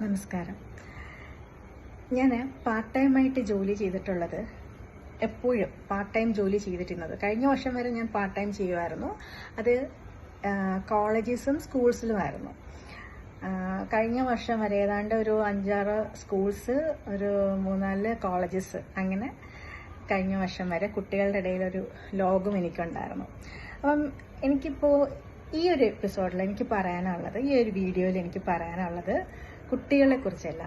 നമസ്കാരം. ഞാൻ പാർട്ട് ടൈമായിട്ട് ജോലി ചെയ്തിട്ടുള്ളത് എപ്പോഴും പാർട്ട് ടൈം ജോലി ചെയ്തിട്ടുള്ളത്. കഴിഞ്ഞ വർഷം വരെ ഞാൻ പാർട്ട് ടൈം ചെയ്യുമായിരുന്നു അത് കോളേജസും സ്കൂൾസിലുമായിരുന്നു. കഴിഞ്ഞ വർഷം വരെ ഏതാണ്ട് ഒരു അഞ്ചാറ് സ്കൂൾസ് ഒരു മൂന്നാൽ കോളേജസ് അങ്ങനെ കഴിഞ്ഞ വർഷം വരെ കുട്ടികളുടെ ഇടയിലൊരു ലോകം എനിക്കുണ്ടായിരുന്നു. അപ്പം എനിക്കിപ്പോൾ ഈ ഒരു എപ്പിസോഡിൽ എനിക്ക് പറയാനുള്ളത് ഈ ഒരു വീഡിയോയിൽ എനിക്ക് പറയാനുള്ളത് കുട്ടികളെ കുറിച്ചല്ല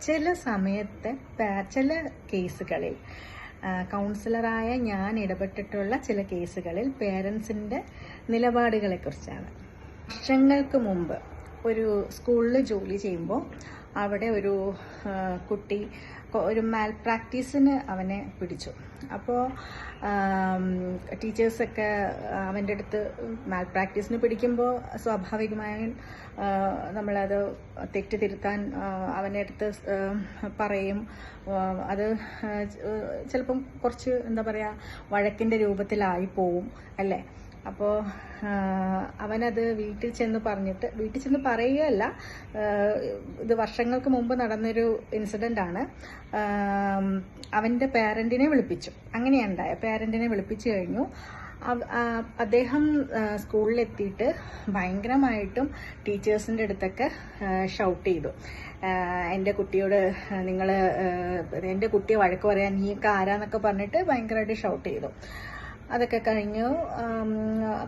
ചില സമയത്ത് ചില കേസുകളിൽ കൗൺസിലറായ ഞാൻ ഇടപെട്ടിട്ടുള്ള ചില കേസുകളിൽ പേരൻസിന്റെ നിലപാടുകളെ കുറിച്ചാണ് വർഷങ്ങൾക്ക് മുമ്പ് ഒരു സ്കൂളിൽ ജോലി ചെയ്യുമ്പോൾ അവിടെ ഒരു കുട്ടി ഒരു മാൽ പ്രാക്ടീസിന് അവനെ പിടിച്ചു. അപ്പോൾ ടീച്ചേഴ്സൊക്കെ അവന്റെ അടുത്ത് മാൽ പ്രാക്ടീസിന് പിടിക്കുമ്പോൾ സ്വാഭാവികമായും നമ്മളത് തെറ്റ് തിരുത്താൻ അവന്റെ അടുത്ത് പറയും. അത് ചിലപ്പം കുറച്ച് എന്താ പറയുക വഴക്കിന്റെ രൂപത്തിലായി പോവും അല്ലേ? അപ്പോൾ അവനത് വീട്ടിൽ ചെന്ന് പറഞ്ഞിട്ട് വീട്ടിൽ ചെന്ന് പറയുകയല്ല ഇത് വർഷങ്ങൾക്ക് മുമ്പ് നടന്നൊരു ഇൻസിഡന്റ് ആണ്. അവന്റെ പേരന്റിനെ വിളിപ്പിച്ചു. അങ്ങനെയാണ് ഉണ്ടായ. പേരന്റിനെ വിളിപ്പിച്ചു കഴിഞ്ഞു. അദ്ദേഹം സ്കൂളിലെത്തിയിട്ട് ഭയങ്കരമായിട്ടും ടീച്ചേഴ്സിന്റെ അടുത്തൊക്കെ ഷൗട്ട് ചെയ്തു. എന്റെ കുട്ടിയോട് നിങ്ങൾ എന്റെ കുട്ടിയെ വഴക്ക് പറയാൻ നീ ഒക്കെ ആരാന്നൊക്കെ പറഞ്ഞിട്ട് ഭയങ്കരമായിട്ട് ഷൗട്ട് ചെയ്തു. അതൊക്കെ കഴിഞ്ഞു.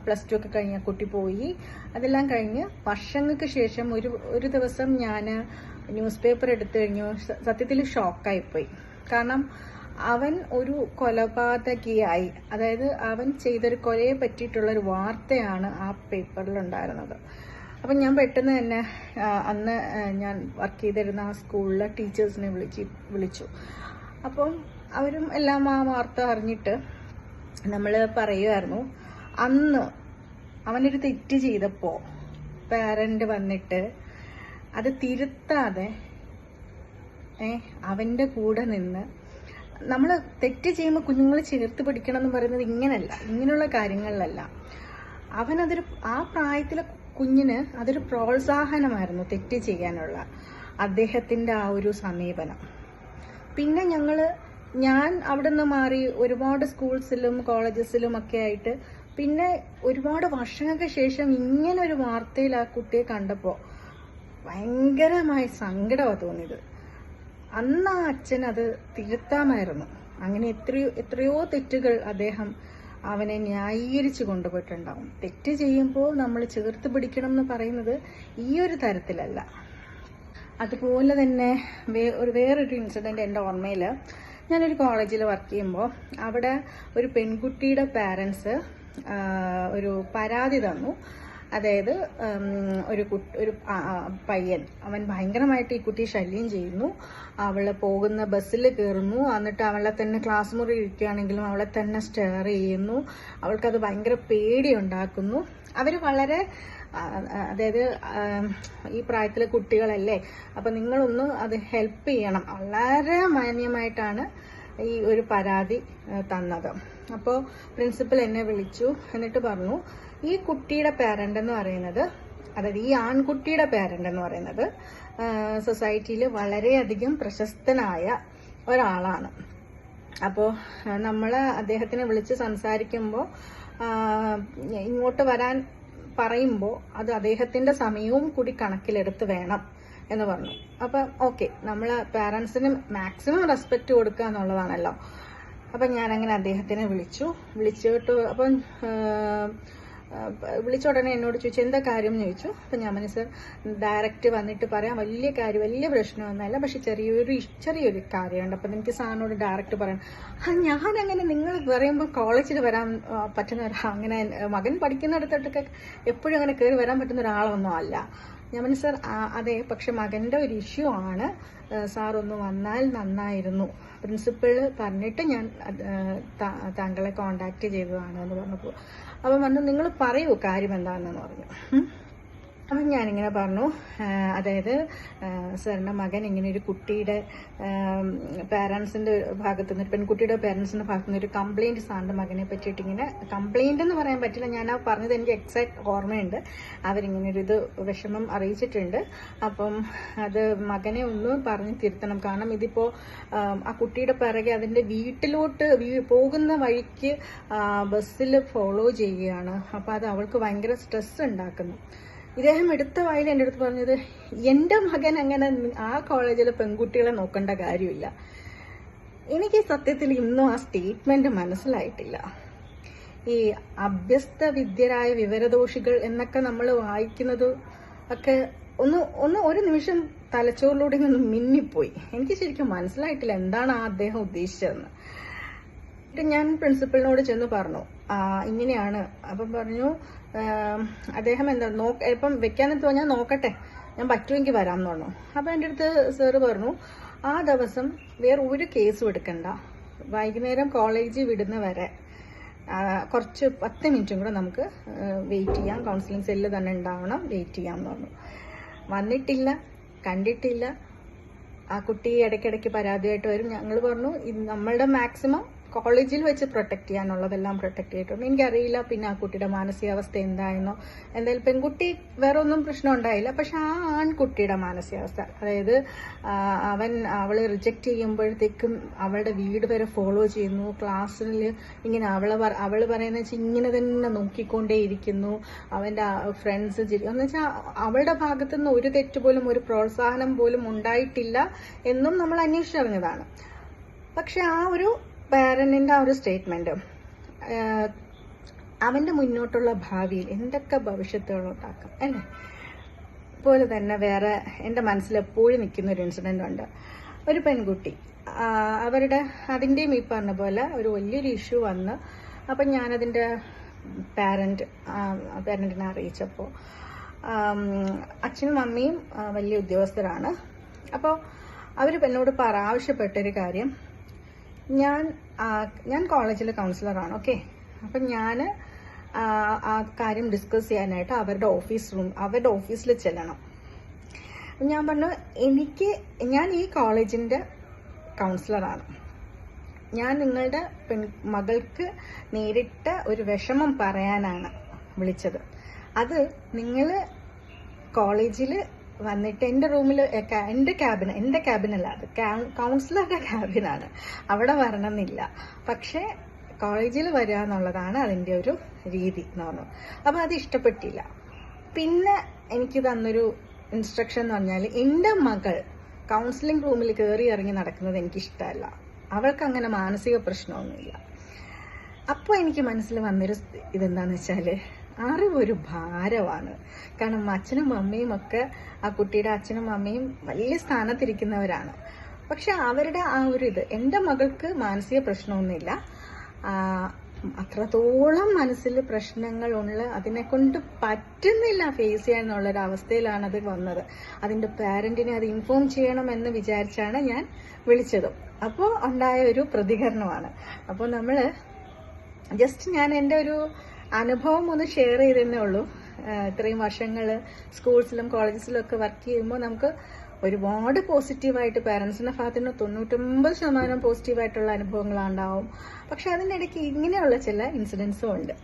പ്ലസ് ടു ഒക്കെ കഴിഞ്ഞ കുട്ടി പോയി. അതെല്ലാം കഴിഞ്ഞ് വർഷങ്ങൾക്ക് ശേഷം ഒരു ഒരു ദിവസം ഞാൻ ന്യൂസ് പേപ്പർ എടുത്തു കഴിഞ്ഞു. സത്യത്തിൽ ഷോക്കായിപ്പോയി കാരണം അവൻ ഒരു കൊലപാതകിയായി. അതായത് അവൻ ചെയ്തൊരു കൊലയെ പറ്റിയിട്ടുള്ള ഒരു വാർത്തയാണ് ആ പേപ്പറിൽ ഉണ്ടായിരുന്നത് അപ്പം ഞാൻ പെട്ടെന്ന് തന്നെ അന്ന് ഞാൻ വർക്ക് ചെയ്തിരുന്ന ആ സ്കൂളിലെ ടീച്ചേഴ്സിനെ വിളിച്ച് വിളിച്ചു. അപ്പം അവരും എല്ലാം ആ വാർത്ത അറിഞ്ഞിട്ട് നമ്മൾ പറയുമായിരുന്നു അന്ന് അവനൊരു തെറ്റ് ചെയ്തപ്പോൾ പാരന്റ് വന്നിട്ട് അത് തിരുത്താതെ ഏ അവന്റെ കൂടെ നിന്ന് നമ്മൾ തെറ്റ് ചെയ്യുമ്പോൾ കുഞ്ഞുങ്ങൾ ചേർത്ത് പിടിക്കണം എന്ന് പറയുന്നത് ഇങ്ങനല്ല ഇങ്ങനെയുള്ള കാര്യങ്ങളിലല്ല. അവനതൊരു ആ പ്രായത്തിലെ കുഞ്ഞിന് അതൊരു പ്രോത്സാഹനമായിരുന്നു തെറ്റ് ചെയ്യാനുള്ള അദ്ദേഹത്തിന്റെ ആ ഒരു സമീപനം. പിന്നെ ഞങ്ങൾ ഞാൻ അവിടെ നിന്ന് മാറി ഒരുപാട് സ്കൂൾസിലും കോളേജസിലും ഒക്കെ ആയിട്ട് പിന്നെ ഒരുപാട് വർഷങ്ങൾക്ക് ശേഷം ഇങ്ങനെ ഒരു വാർത്തയിൽ ആ കുട്ടിയെ കണ്ടപ്പോൾ ഭയങ്കരമായ സങ്കടമാണ് തോന്നിയത്. അന്ന് ആ അച്ഛൻ അത് തിരുത്താമായിരുന്നു. അങ്ങനെ എത്രയോ എത്രയോ തെറ്റുകൾ അദ്ദേഹം അവനെ ന്യായീകരിച്ചു കൊണ്ടുപോയിട്ടുണ്ടാവും. തെറ്റ് ചെയ്യുമ്പോൾ നമ്മൾ ചേർത്ത് പിടിക്കണം എന്ന് പറയുന്നത് ഈ ഒരു തരത്തിലല്ല. അതുപോലെ തന്നെ വേ ഒരു വേറൊരു ഇൻസിഡന്റ് എന്റെ ഓർമ്മയിൽ ഞാനൊരു കോളേജിൽ വർക്ക് ചെയ്യുമ്പോൾ അവിടെ ഒരു പെൺകുട്ടിയുടെ പാരൻസ് ഒരു പരാതി തന്നു. അതായത് ഒരു ഒരു പയ്യൻ. അവൻ ഭയങ്കരമായിട്ട് ഈ കുട്ടി ശല്യം ചെയ്യുന്നു. അവൾ പോകുന്ന ബസ്സിൽ കയറുന്നു എന്നിട്ട് അവളെ തന്നെ ക്ലാസ് മുറി ഇരിക്കുകയാണെങ്കിലും അവളെ തന്നെ സ്റ്റെയർ ചെയ്യുന്നു. അവൾക്കത് ഭയങ്കര പേടി ഉണ്ടാക്കുന്നു അവർ വളരെ അതായത് ഈ പ്രായത്തിലെ കുട്ടികളല്ലേ അപ്പം നിങ്ങളൊന്ന് അത് ഹെൽപ്പ് ചെയ്യണം. വളരെ മാന്യമായിട്ടാണ് ഈ ഒരു പരാതി തന്നത്. അപ്പോൾ പ്രിൻസിപ്പൽ എന്നെ വിളിച്ചു എന്നിട്ട് പറഞ്ഞു ഈ കുട്ടിയുടെ പേരന്റ് എന്ന് പറയുന്നത് അതായത് ഈ ആൺകുട്ടിയുടെ പേരന്റ് എന്ന് പറയുന്നത് സൊസൈറ്റിയിൽ വളരെയധികം പ്രശസ്തനായ ഒരാളാണ്. അപ്പോൾ നമ്മൾ അദ്ദേഹത്തിനെ വിളിച്ച് സംസാരിക്കുമ്പോൾ ഇങ്ങോട്ട് വരാൻ പറയുമ്പോൾ അത് അദ്ദേഹത്തിന്റെ സമയവും കൂടി കണക്കിലെടുത്ത് വേണം എന്ന് പറഞ്ഞു. അപ്പം ഓക്കെ നമ്മൾ പാരൻസിന് മാക്സിമം റെസ്പെക്റ്റ് കൊടുക്കുക എന്നുള്ളതാണല്ലോ. അപ്പം ഞാനങ്ങനെ അദ്ദേഹത്തിനെ വിളിച്ചു. വിളിച്ചിട്ട് അപ്പം വിളിച്ച ഉടനെ എന്നോട് ചോദിച്ചു എന്താ കാര്യം? എന്ന് ചോദിച്ചു. അപ്പം ഞാൻ മനസ്സ് ഡയറക്റ്റ് വന്നിട്ട് പറയാം. വലിയ കാര്യം വലിയ പ്രശ്നമൊന്നുമല്ല. പക്ഷെ ചെറിയൊരു ചെറിയൊരു കാര്യമുണ്ട്. അപ്പം എനിക്ക് സാറിനോട് ഡയറക്റ്റ് പറയണം. ഞാൻ അങ്ങനെ നിങ്ങൾ പറയുമ്പോൾ കോളേജിൽ വരാൻ പറ്റുന്ന ഒരാ അങ്ങനെ മകൻ പഠിക്കുന്നിടത്തോട്ടൊക്കെ എപ്പോഴും അങ്ങനെ കയറി വരാൻ പറ്റുന്ന ഒരാളൊന്നും അല്ല. ഞാൻ പറഞ്ഞു സാർ അതെ പക്ഷെ മകന്റെ ഒരു ഇഷ്യൂ ആണ്. സാർ ഒന്ന് വന്നാൽ നന്നായിരുന്നു. പ്രിൻസിപ്പിൾ പറഞ്ഞിട്ട് ഞാൻ താങ്കളെ കോണ്ടാക്ട് ചെയ്തതാണ് എന്ന് പറഞ്ഞപ്പോൾ അപ്പം പറഞ്ഞു നിങ്ങൾ പറയൂ കാര്യം എന്താണെന്ന് പറഞ്ഞു. അപ്പം ഞാനിങ്ങനെ പറഞ്ഞു. അതായത് സാറിന്റെ മകൻ ഇങ്ങനെ ഒരു കുട്ടിയുടെ പാരൻസിന്റെ ഭാഗത്തു നിന്ന് പെൺകുട്ടിയുടെ പാരൻസിന്റെ ഭാഗത്തു നിന്ന് ഒരു കംപ്ലയിന്റ് സാറിന്റെ മകനെ പറ്റിയിട്ട് ഇങ്ങനെ കംപ്ലയിന്റ് എന്ന് പറയാൻ പറ്റില്ല. ഞാൻ ആ പറഞ്ഞത് എനിക്ക് എക്സാക്ട് ഓർമ്മയുണ്ട്. അവരിങ്ങനെ ഒരു ഇത് വിഷമം അറിയിച്ചിട്ടുണ്ട്. അപ്പം അത് മകനെ ഒന്ന് പറഞ്ഞ് തിരുത്തണം. കാരണം ഇതിപ്പോൾ ആ കുട്ടിയുടെ പിറകെ അതിന്റെ വീട്ടിലോട്ട് പോകുന്ന വഴിക്ക് ബസ്സിൽ ഫോളോ ചെയ്യുകയാണ്. അപ്പോൾ അത് അവൾക്ക് ഭയങ്കര സ്ട്രെസ് ഉണ്ടാക്കുന്നു. ഇദ്ദേഹം എടുത്ത വായിൽ എന്റെ അടുത്ത് പറഞ്ഞത് എന്റെ മകൻ അങ്ങനെ ആ കോളേജിലെ പെൺകുട്ടികളെ നോക്കേണ്ട കാര്യമില്ല. എനിക്ക് സത്യത്തിൽ ഇന്നും ആ സ്റ്റേറ്റ്മെന്റ് മനസ്സിലായിട്ടില്ല. ഈ അഭ്യസ്ത വിദ്യരായ വിവരദോഷികൾ എന്നൊക്കെ നമ്മൾ വായിക്കുന്നത് ഒക്കെ ഒന്ന് ഒന്ന് ഒരു നിമിഷം തലച്ചോറിലൂടെ ഒന്ന് മിന്നിപ്പോയി. എനിക്ക് ശരിക്കും മനസ്സിലായിട്ടില്ല എന്താണ് ആ അദ്ദേഹം ഉദ്ദേശിച്ചതെന്ന്. ഞാൻ പ്രിൻസിപ്പളിനോട് ചെന്ന് പറഞ്ഞു ഇങ്ങനെയാണ്. അപ്പം പറഞ്ഞു അദ്ദേഹം എന്താ നോ ഇപ്പം വെക്കാനെന്ന് പറഞ്ഞാൽ നോക്കട്ടെ ഞാൻ പറ്റുമെങ്കിൽ വരാം എന്ന് പറഞ്ഞു. അപ്പം എന്റെ അടുത്ത് സാറ് പറഞ്ഞു ആ ദിവസം വേറെ ഒരു കേസും എടുക്കണ്ട. വൈകുന്നേരം കോളേജിൽ വിടുന്ന വരെ കുറച്ച് പത്ത് മിനിറ്റും കൂടെ നമുക്ക് വെയിറ്റ് ചെയ്യാം. കൗൺസിലിംഗ് സെല്ല് തന്നെ ഉണ്ടാവണം വെയിറ്റ് ചെയ്യാം എന്ന് പറഞ്ഞു. വന്നിട്ടില്ല കണ്ടിട്ടില്ല. ആ കുട്ടി ഇടയ്ക്കിടയ്ക്ക് പരാതിയായിട്ട് വരും. ഞങ്ങൾ പറഞ്ഞു നമ്മളുടെ മാക്സിമം കോളേജിൽ വെച്ച് പ്രൊട്ടക്ട് ചെയ്യാനുള്ളതെല്ലാം പ്രൊട്ടക്ട് ചെയ്തിട്ടുണ്ട്. എനിക്കറിയില്ല പിന്നെ ആ കുട്ടിയുടെ മാനസികാവസ്ഥ എന്തായെന്നോ. എന്തായാലും പെൺകുട്ടി വേറെ ഒന്നും പ്രശ്നം ഉണ്ടായില്ല. പക്ഷെ ആ ആൺകുട്ടിയുടെ മാനസികാവസ്ഥ അതായത് അവൻ അവളെ റിജക്റ്റ് ചെയ്യുമ്പോഴത്തേക്കും അവളുടെ വീട് വരെ ഫോളോ ചെയ്യുന്നു. ക്ലാസ്സിൽ ഇങ്ങനെ അവളെ അവൾ പറയുന്ന വെച്ചാൽ ഇങ്ങനെ തന്നെ നോക്കിക്കൊണ്ടേയിരിക്കുന്നു. അവന്റെ ഫ്രണ്ട്സ് എന്ന് വെച്ചാൽ അവളുടെ ഭാഗത്തു നിന്ന് ഒരു തെറ്റ് പോലും ഒരു പ്രോത്സാഹനം പോലും ഉണ്ടായിട്ടില്ല എന്നും നമ്മൾ അന്വേഷിച്ചറിഞ്ഞതാണ്. പക്ഷെ ആ ഒരു പാരന്റിന്റെ ആ ഒരു സ്റ്റേറ്റ്മെന്റ് അവന്റെ മുന്നോട്ടുള്ള ഭാവിയിൽ എന്തൊക്കെ ഭവിഷ്യത്തുകൾ ഉണ്ടാക്കും അല്ലേ? പോലെ തന്നെ വേറെ എന്റെ മനസ്സിൽ എപ്പോഴും നിൽക്കുന്ന ഒരു ഇൻസിഡന്റ് ഉണ്ട്. ഒരു പെൺകുട്ടി അവരുടെ അതിന്റെയും ഈ പറഞ്ഞ പോലെ ഒരു വലിയൊരു ഇഷ്യൂ വന്ന് അപ്പം ഞാനതിന്റെ പാരന്റ് പാരന്റിനെ അറിയിച്ചപ്പോൾ അച്ഛനും അമ്മയും ആ, വലിയ ഉദ്യോഗസ്ഥരാണ്. അപ്പോൾ അവർ എന്നോട് പറ ആവശ്യപ്പെട്ടൊരു കാര്യം ഞാൻ ഞാൻ കോളേജിലെ കൗൺസിലറാണ് ഓക്കെ അപ്പം ഞാൻ ആ കാര്യം ഡിസ്കസ് ചെയ്യാനായിട്ട് അവരുടെ ഓഫീസ് റൂം അവരുടെ ഓഫീസിൽ ചെല്ലണം. ഞാൻ പറഞ്ഞു എനിക്ക് ഞാൻ ഈ കോളേജിന്റെ കൗൺസിലറാണ് ഞാൻ നിങ്ങളുടെ പെൺ മകൾക്ക് നേരിട്ട ഒരു വിഷമം പറയാനാണ് വിളിച്ചത്. അത് നിങ്ങൾ കോളേജിൽ വന്നിട്ട് എന്റെ റൂമിൽ എന്റെ ക്യാബിൻ എന്റെ ക്യാബിനല്ല അത് കൗൺസിലറുടെ ക്യാബിനാണ് അവിടെ വരണമെന്നില്ല. പക്ഷേ കോളേജിൽ വരിക എന്നുള്ളതാണ് അതിന്റെ ഒരു രീതി എന്ന് പറഞ്ഞു. അപ്പോൾ അത് ഇഷ്ടപ്പെട്ടില്ല. പിന്നെ എനിക്ക് തന്നൊരു ഇൻസ്ട്രക്ഷൻ എന്ന് പറഞ്ഞാൽ എന്റെ മകൾ കൗൺസിലിംഗ് റൂമിൽ കയറി ഇറങ്ങി നടക്കുന്നത് എനിക്ക് ഇഷ്ടമല്ല അവൾക്ക് അങ്ങനെ മാനസിക പ്രശ്നമൊന്നുമില്ല. അപ്പോൾ എനിക്ക് മനസ്സിൽ വന്നൊരു ഇതെന്താണെന്ന് വെച്ചാൽ അറിവൊരു ഭാരമാണ് കാരണം അച്ഛനും അമ്മയും ഒക്കെ ആ കുട്ടിയുടെ അച്ഛനും അമ്മയും വലിയ സ്ഥാനത്തിരിക്കുന്നവരാണ്. പക്ഷെ അവരുടെ ആ ഒരു ഇത് എന്റെ മകൾക്ക് മാനസിക പ്രശ്നമൊന്നുമില്ല. അത്രത്തോളം മനസ്സിൽ പ്രശ്നങ്ങളുള്ള അതിനെ കൊണ്ട് പറ്റുന്നില്ല ഫേസ് ചെയ്യാൻ എന്നുള്ളൊരു അവസ്ഥയിലാണ് അത് വന്നത്. അതിന്റെ പാരന്റിനെ അത് ഇൻഫോം ചെയ്യണം എന്ന് വിചാരിച്ചാണ് ഞാൻ വിളിച്ചതും. അപ്പോൾ ഉണ്ടായ ഒരു പ്രതികരണമാണ്. അപ്പോൾ നമ്മൾ ജസ്റ്റ് ഞാൻ എന്റെ ഒരു അനുഭവം ഒന്ന് ഷെയർ ചെയ്തേ ഉള്ളൂ. ഇത്രയും വർഷങ്ങൾ സ്കൂൾസിലും കോളേജസിലും ഒക്കെ വർക്ക് ചെയ്യുമ്പോൾ നമുക്ക് ഒരുപാട് പോസിറ്റീവായിട്ട് പാരൻസിന്റെ ഭാഗത്തു നിന്ന് തൊണ്ണൂറ്റൊമ്പത് ശതമാനം പോസിറ്റീവായിട്ടുള്ള അനുഭവങ്ങളുണ്ടാവും പക്ഷെ അതിന്റെ ഇടയ്ക്ക് ഇങ്ങനെയുള്ള ചില ഇൻസിഡൻസും ഉണ്ട്.